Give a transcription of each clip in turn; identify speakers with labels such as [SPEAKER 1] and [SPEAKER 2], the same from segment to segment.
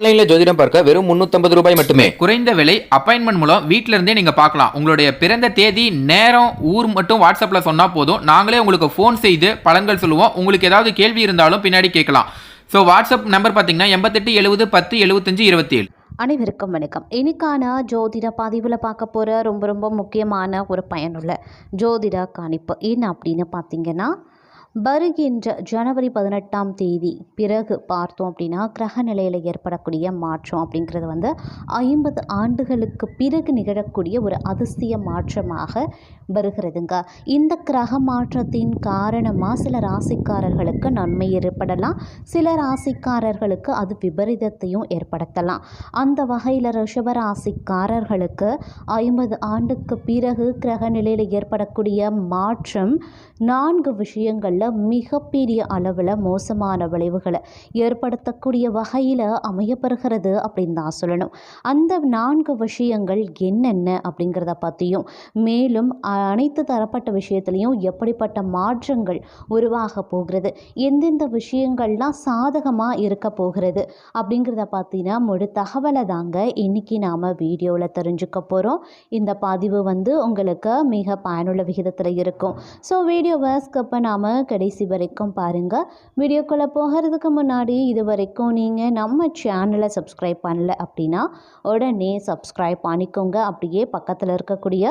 [SPEAKER 1] ஆன்லைனில் ஜோதிடம் பார்க்க வெறும் முந்நூற்றம்பது ரூபாய் மட்டுமே.
[SPEAKER 2] குறைந்த விலை அப்பாயின்மெண்ட் மூலம் வீட்ல இருந்தே நீங்க பார்க்கலாம். உங்களுடைய பிறந்த தேதி நேரம் ஊர் மட்டும் வாட்ஸ்அப்ல சொன்னா போதும். நாங்களே உங்களுக்கு ஃபோன் செய்து பலன்கள் சொல்லுவோம். உங்களுக்கு ஏதாவது கேள்வி இருந்தாலும் பின்னாடி கேட்கலாம். ஸோ வாட்ஸ்அப் நம்பர் பார்த்தீங்கன்னா எண்பத்தெட்டு எழுபது பத்து எழுபத்தஞ்சு இருபத்தி ஏழு
[SPEAKER 3] அனைவருக்கும் வணக்கம். இன்னைக்கான ஜோதிட பதிவில் பார்க்க போகிற ரொம்ப ரொம்ப முக்கியமான ஒரு பயனுள்ள ஜோதிட கணிப்பு என்ன அப்படின்னு பார்த்தீங்கன்னா வருகின்ற ஜனவரி பதினெட்டாம் தேதி பிறகு பார்த்தோம் அப்படின்னா கிரக நிலையில் ஏற்படக்கூடிய மாற்றம் அப்படிங்கிறது வந்து ஐம்பது ஆண்டுகளுக்கு பிறகு நிகழக்கூடிய ஒரு அதிசய மாற்றமாக வருகிறதுங்க. இந்த கிரக மாற்றத்தின் காரணமாக சில ராசிக்காரர்களுக்கு நன்மை ஏற்படலாம் சில ராசிக்காரர்களுக்கு அது விபரீதத்தையும் ஏற்படுத்தலாம். அந்த வகையில் ரிஷபராசிக்காரர்களுக்கு ஐம்பது ஆண்டுக்கு பிறகு கிரக நிலையில் ஏற்படக்கூடிய மாற்றம் நான்கு விஷயங்களில் மிகப்பெரிய அளவில் மோசமான விளைவுகளை ஏற்படுத்தக்கூடிய வகையில் அமையப்பெறுகிறது அப்படின்னு தான் சொல்லணும். அந்த நான்கு விஷயங்கள் என்னென்ன அப்படிங்கிறத பற்றியும் மேலும் அனைத்து தரப்பட்ட விஷயத்துலையும் எப்படிப்பட்ட மாற்றங்கள் உருவாக போகிறது எந்தெந்த விஷயங்கள்லாம் சாதகமாக இருக்க போகிறது அப்படிங்கிறத பார்த்தீங்கன்னா முழு தகவலை தாங்க இன்றைக்கி நாம் வீடியோவில் தெரிஞ்சுக்க போகிறோம் இந்த பதிவு வந்து உங்களுக்கு மிக பயனுள்ள விகிதத்தில் இருக்கும். ஸோ வீடியோவை ஸ்கிப் நாம் கடைசி வரைக்கும் பாருங்கள் வீடியோக்குள்ளே போகிறதுக்கு முன்னாடி இது வரைக்கும் நீங்கள் நம்ம சேனலை சப்ஸ்கிரைப் பண்ணல அப்படின்னா உடனே சப்ஸ்கிரைப் பண்ணிக்கோங்க. அப்படியே பக்கத்தில் இருக்கக்கூடிய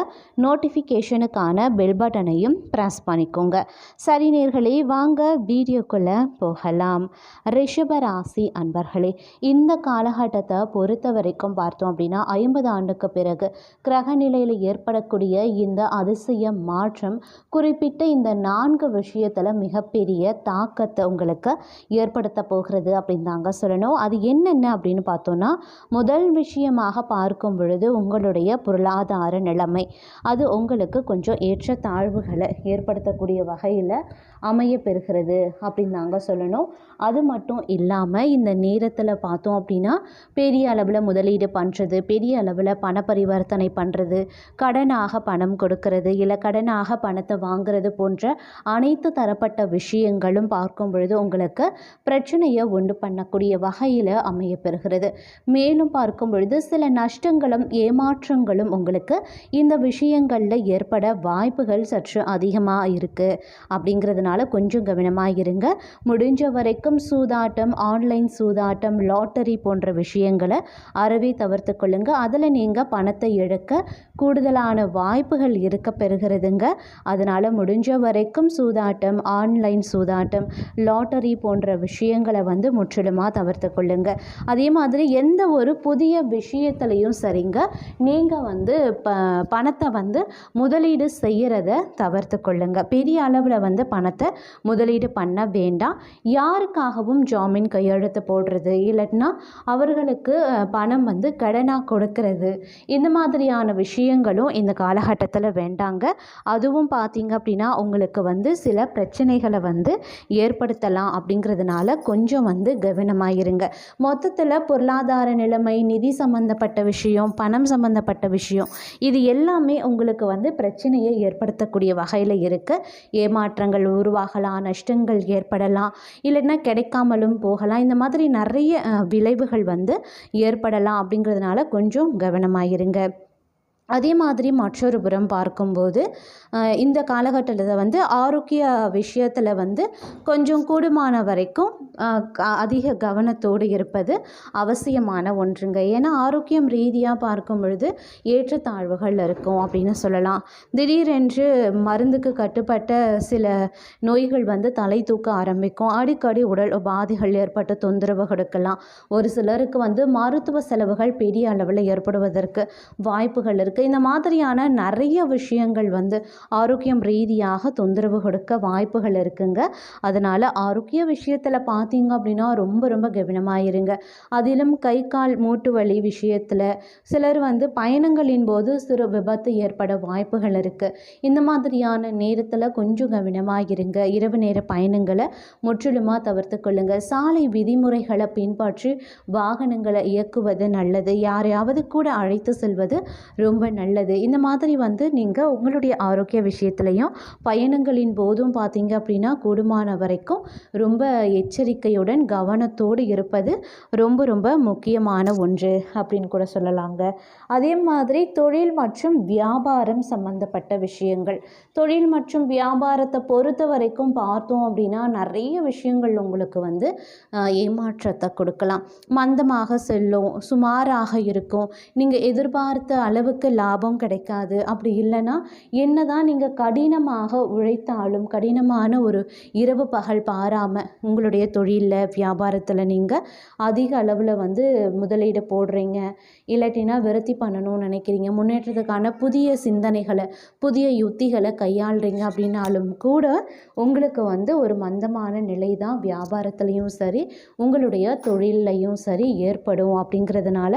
[SPEAKER 3] நோட்டிஃபிகேஷனுக்கான பெல் பட்டனையும் ப்ரெஸ் பண்ணிக்கோங்க. சரி நேர்களே வாங்க வீடியோக்குள்ளே போகலாம். ரிஷபராசி அன்பர்களே இந்த காலகட்டத்தை பொறுத்த வரைக்கும் பார்த்தோம் அப்படின்னா ஐம்பது ஆண்டுக்கு பிறகு கிரக நிலையில் ஏற்படக்கூடிய இந்த அதிசய மாற்றம் குறிப்பிட்ட இந்த நான்கு விஷயத்தில் மிகப்பெரிய தாக்கத்தை உங்களுக்கு ஏற்படுத்த போகிறது அப்படின்னு தாங்க சொல்லணும். அது என்னென்ன அப்படின்னு பார்த்தோன்னா முதல் விஷயமாக பார்க்கும் பொழுது உங்களுடைய பொருளாதார நிலைமை. அது உங்களுக்கு கொஞ்சம் ஏற்ற தாழ்வுகளை ஏற்படுத்தக்கூடிய வகையில் அமைய பெறுகிறது அப்படின்னு தாங்க சொல்லணும். அது மட்டும் இல்லாமல் இந்த நேரத்தில் பார்த்தோம் அப்படின்னா பெரிய அளவில் முதலீடு பண்ணுறது பெரிய அளவில் பண பரிவர்த்தனை பண்ணுறது கடனாக பணம் கொடுக்கறது இல்லை கடனாக பணத்தை வாங்குறது போன்ற அனைத்து தரப்பு தரப்பட்ட விஷயங்களும் பார்க்கும் பொழுது உங்களுக்கு பிரச்சனையை உண்டு பண்ணக்கூடிய வகையில் அமைய பெறுகிறது மேலும் பார்க்கும் பொழுது சில நஷ்டங்களும் ஏமாற்றங்களும் உங்களுக்கு இந்த விஷயங்களில் ஏற்பட வாய்ப்புகள் சற்று அதிகமாக இருக்குது அப்படிங்கிறதுனால கொஞ்சம் கவனமாக இருங்க. முடிஞ்ச வரைக்கும் சூதாட்டம் ஆன்லைன் சூதாட்டம் லாட்டரி போன்ற விஷயங்களை அறவே தவிர்த்து கொள்ளுங்க. அதில் நீங்கள் பணத்தை இழக்க கூடுதலான வாய்ப்புகள் இருக்க பெறுகிறதுங்க அதனால் முடிஞ்ச வரைக்கும் சூதாட்டம் ஆன்லைன் சூதாட்டம் லாட்டரி போன்ற விஷயங்களை வந்து முற்றிலுமாக தவிர்த்து கொள்ளுங்க. அதே மாதிரி எந்த ஒரு புதிய விஷயத்துலையும் சரிங்க நீங்கள் வந்து ப பணத்தை வந்து முதலீடு செய்கிறத தவிர்த்து கொள்ளுங்க. பெரிய அளவில் வந்து பணத்தை முதலீடு பண்ண வேண்டாம். யாருக்காகவும் ஜாமீன் கையெழுத்து போடுறது இல்லைன்னா அவர்களுக்கு பணம் வந்து கடனாக கொடுக்கறது இந்த மாதிரியான விஷயங்களும் இந்த காலகட்டத்தில் வேண்டாங்க. அதுவும் பார்த்தீங்க அப்படின்னா உங்களுக்கு வந்து சில பிரச்சனை பிரச்சனைகளை வந்து ஏற்படுத்தலாம் அப்படிங்கிறதுனால கொஞ்சம் வந்து கவனமாக இருங்க மொத்தத்தில் பொருளாதார நிலைமை நிதி சம்மந்தப்பட்ட விஷயம் பணம் சம்மந்தப்பட்ட விஷயம் இது எல்லாமே உங்களுக்கு வந்து பிரச்சனையை ஏற்படுத்தக்கூடிய வகையில் இருக்குது ஏமாற்றங்கள் உருவாகலாம் நஷ்டங்கள் ஏற்படலாம் இல்லைன்னா கிடைக்காமலும் போகலாம். இந்த மாதிரி நிறைய விளைவுகள் வந்து ஏற்படலாம் அப்படிங்கிறதுனால கொஞ்சம் கவனமாக இருங்க அதே மாதிரி மற்றொரு புறம் பார்க்கும்போது இந்த காலகட்டத்தில் வந்து ஆரோக்கிய விஷயத்தில் வந்து கொஞ்சம் கூடுமான வரைக்கும் அதிக கவனத்தோடு இருப்பது அவசியமான ஒன்றுங்க. ஏன்னா ஆரோக்கியம் ரீதியாக பார்க்கும் பொழுது ஏற்றத்தாழ்வுகள் இருக்கும் அப்படின்னு சொல்லலாம். திடீரென்று மருந்துக்கு கட்டுப்பட்ட சில நோய்கள் வந்து தலை தூக்க ஆரம்பிக்கும். அடிக்கடி உடல் உபாதைகள் ஏற்பட்ட தொந்தரவு கொடுக்கலாம். ஒரு சிலருக்கு வந்து மருத்துவ செலவுகள் பெரிய அளவில் ஏற்படுவதற்கு வாய்ப்புகள் இருக்குது இந்த மாதிரியான நிறைய விஷயங்கள் வந்து ஆரோக்கியம் ரீதியாக தொந்தரவு கொடுக்க வாய்ப்புகள் இருக்குங்க. அதனால் ஆரோக்கிய விஷயத்தில் பார்த்தீங்க அப்படின்னா ரொம்ப ரொம்ப கவனமாக இருங்க. அதிலும் கை கால் மூட்டு வலி விஷயத்தில் சிலர் வந்து பயணங்களின் போது சிறு விபத்து ஏற்பட வாய்ப்புகள் இருக்குது இந்த மாதிரியான நேரத்தில் கொஞ்சம் கவனமாக இருங்க. இரவு நேர பயணங்களை முற்றிலுமாக தவிர்த்து கொள்ளுங்க. சாலை விதிமுறைகளை பின்பற்றி வாகனங்களை இயக்குவது நல்லது. யாரையாவது கூட அழைத்து செல்வது ரொம்ப ரொம்ப நல்லது. இந்த மாதிரி வந்து நீங்கள் உங்களுடைய ஆரோக்கிய விஷயத்துலையும் பயணங்களின் போதும் பார்த்தீங்க அப்படின்னா கூடுமான வரைக்கும் ரொம்ப எச்சரிக்கையுடன் கவனத்தோடு இருப்பது ரொம்ப ரொம்ப முக்கியமான ஒன்று அப்படின்னு கூட சொல்லலாங்க. அதே மாதிரி தொழில் மற்றும் வியாபாரம் சம்பந்தப்பட்ட விஷயங்கள். தொழில் மற்றும் வியாபாரத்தை பொறுத்த வரைக்கும் பார்த்தோம் அப்படின்னா நிறைய விஷயங்கள் உங்களுக்கு வந்து ஏமாற்றத்தை கொடுக்கலாம். மந்தமாக செல்லும் சுமாராக இருக்கும். நீங்கள் எதிர்பார்த்த அளவுக்கு லாபம் கிடைக்காது. அப்படி இல்லைன்னா என்ன தான் நீங்கள் கடினமாக உழைத்தாலும் கடினமான ஒரு இரவு பகல் பாராமல் உங்களுடைய தொழிலில் வியாபாரத்தில் நீங்கள் அதிக அளவில் வந்து முதலீடு போடுறீங்க. இல்லாட்டினா விருத்தி பண்ணணும்னு நினைக்கிறீங்க. முன்னேற்றத்துக்கான புதிய சிந்தனைகளை புதிய யுத்திகளை கையாளுறீங்க அப்படின்னாலும் கூட உங்களுக்கு வந்து ஒரு மந்தமான நிலை தான் வியாபாரத்துலேயும் சரி உங்களுடைய தொழில்லையும் சரி ஏற்படும் அப்படிங்கிறதுனால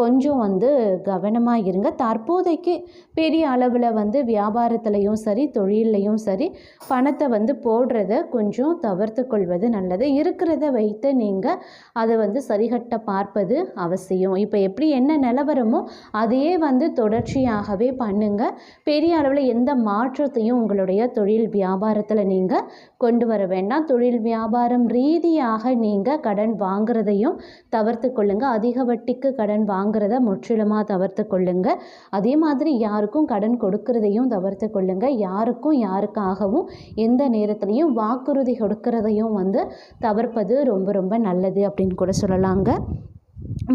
[SPEAKER 3] கொஞ்சம் வந்து கவனமாக இருங்க. தற்போதைக்கு பெரிய அளவில் வந்து வியாபாரத்துலேயும் சரி தொழிலையும் சரி பணத்தை வந்து போடுறத கொஞ்சம் தவிர்த்து கொள்வது நல்லது. இருக்கிறத வைத்து நீங்கள் அதை வந்து சரிகட்ட பார்ப்பது அவசியம். இப்போ எப்படி என்ன நிலவரமோ அதையே வந்து தொடர்ச்சியாகவே பண்ணுங்கள் பெரிய அளவில் எந்த மாற்றத்தையும் உங்களுடைய தொழில் வியாபாரத்தில் நீங்கள் கொண்டு வர வேண்டாம். தொழில் வியாபாரம் ரீதியாக நீங்கள் கடன் வாங்குறதையும் தவிர்த்து கொள்ளுங்கள் அதிக வட்டிக்கு கடன் வாங்குறத முற்றிலுமாக தவிர்த்து கொள்ளுங்கள் அதே மாதிரி யாருக்கும் கடன் கொடுக்கறதையும் தவிர்த்து கொள்ளுங்க. யாருக்கும் யாருக்காகவும் எந்த நேரத்துலையும் வாக்குறுதி கொடுக்கறதையும் வந்து தவிர்ப்பது ரொம்ப ரொம்ப நல்லது அப்படின்னு கூட சொல்லலாங்க.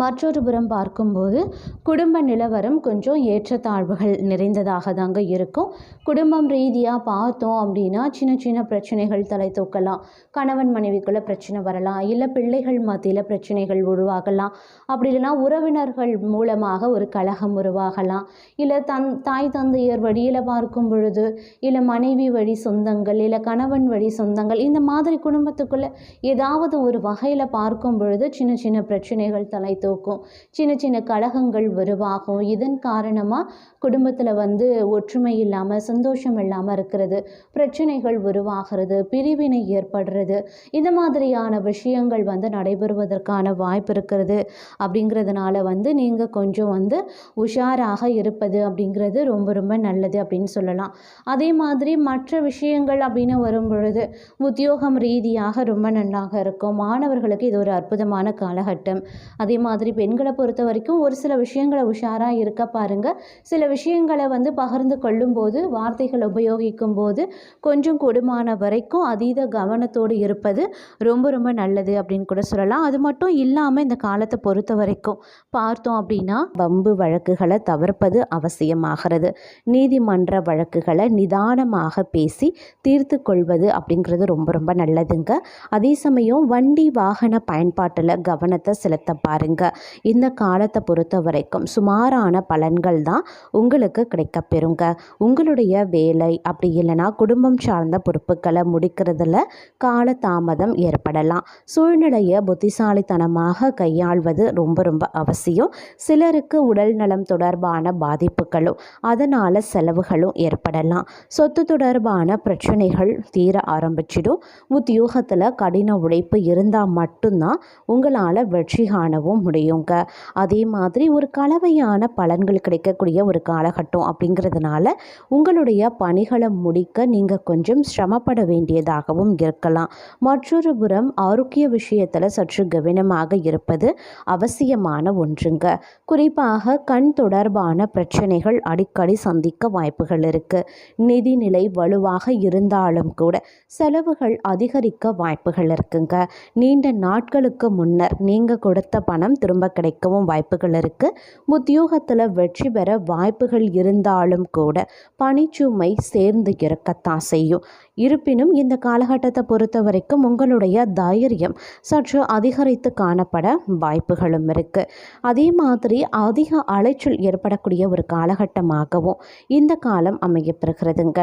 [SPEAKER 3] மற்றொரு புறம் பார்க்கும்போது குடும்ப நிலவரம் கொஞ்சம் ஏற்றத்தாழ்வுகள் நிறைந்ததாக தாங்க இருக்கும். குடும்பம் ரீதியாக பார்த்தோம் அப்படின்னா சின்ன சின்ன பிரச்சனைகள் தலை தூக்கலாம். கணவன் மனைவிக்குள்ளே பிரச்சனை வரலாம். இல்லை பிள்ளைகள் மத்தியில் பிரச்சனைகள் உருவாகலாம். அப்படி இல்லைன்னா உறவினர்கள் மூலமாக ஒரு கழகம் உருவாகலாம். இல்லை தன் தாய் தந்தையர் வழியில் பார்க்கும் பொழுது இல்லை மனைவி வழி சொந்தங்கள் இல்லை கணவன் வழி சொந்தங்கள் இந்த மாதிரி குடும்பத்துக்குள்ளே ஏதாவது ஒரு வகையில் பார்க்கும் பொழுது சின்ன சின்ன பிரச்சனைகள் தலை தூக்கும். சின்ன சின்ன கலகங்கள் உருவாகும். இதன் காரணமாக குடும்பத்தில் வந்து ஒற்றுமை இல்லாமல் சந்தோஷம் இல்லாமல் இருக்கிறது. பிரச்சனைகள் உருவாகிறது பிரிவினை ஏற்படுறது. இந்த மாதிரியான விஷயங்கள் வந்து நடைபெறுவதற்கான வாய்ப்பு இருக்கிறது. அப்படிங்கிறதுனால வந்து நீங்கள் கொஞ்சம் வந்து உஷாராக இருப்பது அப்படிங்கிறது ரொம்ப ரொம்ப நல்லது அப்படின்னு சொல்லலாம். அதே மாதிரி மற்ற விஷயங்கள் அப்படின்னு வரும் பொழுது உத்தியோகம் ரீதியாக ரொம்ப நன்றாக இருக்கும். மாணவர்களுக்கு இது ஒரு அற்புதமான காலகட்டம். அதே அதே மாதிரி பெண்களை பொறுத்த வரைக்கும் ஒரு சில விஷயங்களை உஷாராக இருக்க பாருங்க. சில விஷயங்களை வந்து பகிர்ந்து கொள்ளும்போது வார்த்தைகள் உபயோகிக்கும் போது கொஞ்சம் கொடுமான வரைக்கும் அதீத கவனத்தோடு இருப்பது ரொம்ப ரொம்ப நல்லது அப்படின்னு கூட சொல்லலாம். அது மட்டும் இல்லாமல் இந்த காலத்தை பொறுத்த வரைக்கும் பார்த்தோம் அப்படின்னா வம்பு வழக்குகளை தவிர்ப்பது அவசியமாகிறது. நீதிமன்ற வழக்குகளை நிதானமாக பேசி தீர்த்து கொள்வது அப்படிங்கிறது ரொம்ப ரொம்ப நல்லதுங்க. அதே சமயம் வண்டி வாகன பயன்பாட்டில் கவனத்தை செலுத்த பாருங்க. இந்த காலத்தை பொறுத்த வரைக்கும் சுமாரான பலன்கள் தான் உங்களுக்கு கிடைக்கப்பெறுங்க உங்களுடைய வேலை அப்படி இல்லைன்னா குடும்பம் சார்ந்த பொறுப்புகளை முடிக்கிறதுல காலதாமதம் ஏற்படலாம். சூழ்நிலையை புத்திசாலித்தனமாக கையாள்வது ரொம்ப ரொம்ப அவசியம். சிலருக்கு உடல் நலம் தொடர்பான பாதிப்புகளும் அதனால் செலவுகளும் ஏற்படலாம். சொத்து தொடர்பான பிரச்சனைகள் தீர ஆரம்பிச்சிடும். உத்தியோகத்தில் கடின உழைப்பு இருந்தால் மட்டும்தான் உங்களால் வெற்றி காணவும் முடியுங்க. அதே மாதிரி ஒரு கலவையான பலன்கள் கிடைக்கக்கூடிய ஒரு காலகட்டம் அப்படிங்கிறதுனால உங்களுடைய பணிகளை முடிக்க நீங்கள் கொஞ்சம் சிரமப்பட வேண்டியதாகவும் இருக்கலாம். மற்றொரு புறம் ஆரோக்கிய விஷயத்தில் சற்று கவனமாக இருப்பது அவசியமான ஒன்றுங்க. குறிப்பாக கண் தொடர்பான பிரச்சனைகள் அடிக்கடி சந்திக்க வாய்ப்புகள் இருக்குது நிதிநிலை வலுவாக இருந்தாலும் கூட செலவுகள் அதிகரிக்க வாய்ப்புகள் இருக்குங்க. நீண்ட நாட்களுக்கு முன்னர் நீங்கள் கொடுத்த பணம் திரும்ப கிடைக்கவும் வாய்ப்புகள் இருக்குது உத்தியோகத்தில் வெற்றி பெற வாய்ப்புகள் இருந்தாலும் கூட பணிச்சுமை சேர்ந்து இருக்கத்தான் செய்யும். இருப்பினும் இந்த காலகட்டத்தை பொறுத்த வரைக்கும் உங்களுடைய தைரியம் சற்று அதிகரித்து காணப்பட வாய்ப்புகளும் இருக்குது அதே மாதிரி அதிக அலைச்சல் ஏற்படக்கூடிய ஒரு காலகட்டமாகவும் இந்த காலம் அமையப்பெறுகிறதுங்க.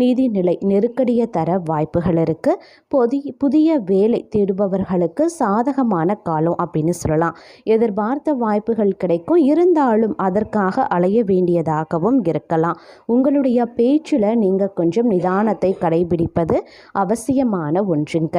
[SPEAKER 3] நிதிநிலை நெருக்கடியை தர வாய்ப்புகள் இருக்குது புதிய புதிய வேலை தேடுபவர்களுக்கு சாதகமான காலம் அப்படின்னு சொல்லலாம். எதிர்பார்த்த வாய்ப்புகள் கிடைக்கும். இருந்தாலும் அதற்காக அலைய வேண்டியதாகவும் இருக்கலாம். உங்களுடைய பேச்சில் நீங்கள் கொஞ்சம் நிதானத்தை கடைபிடிப்பது அவசியமான ஒன்றுங்க.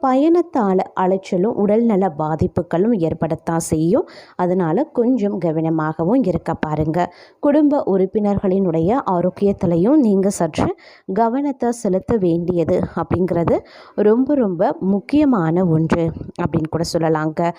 [SPEAKER 3] பயணத்தால் அலைச்சலும் உடல்நல பாதிப்புகளும் ஏற்படத்தான் செய்யும். அதனால் கொஞ்சம் கவனமாகவும் இருக்க பாருங்க. குடும்ப உறுப்பினர்களினுடைய ஆரோக்கியத்திலையும் நீங்கள் சற்று கவனத்தை செலுத்த வேண்டியது அப்படிங்கிறது ரொம்ப ரொம்ப முக்கியமான ஒன்று அப்படின்னு கூட சொல்லலாங்க.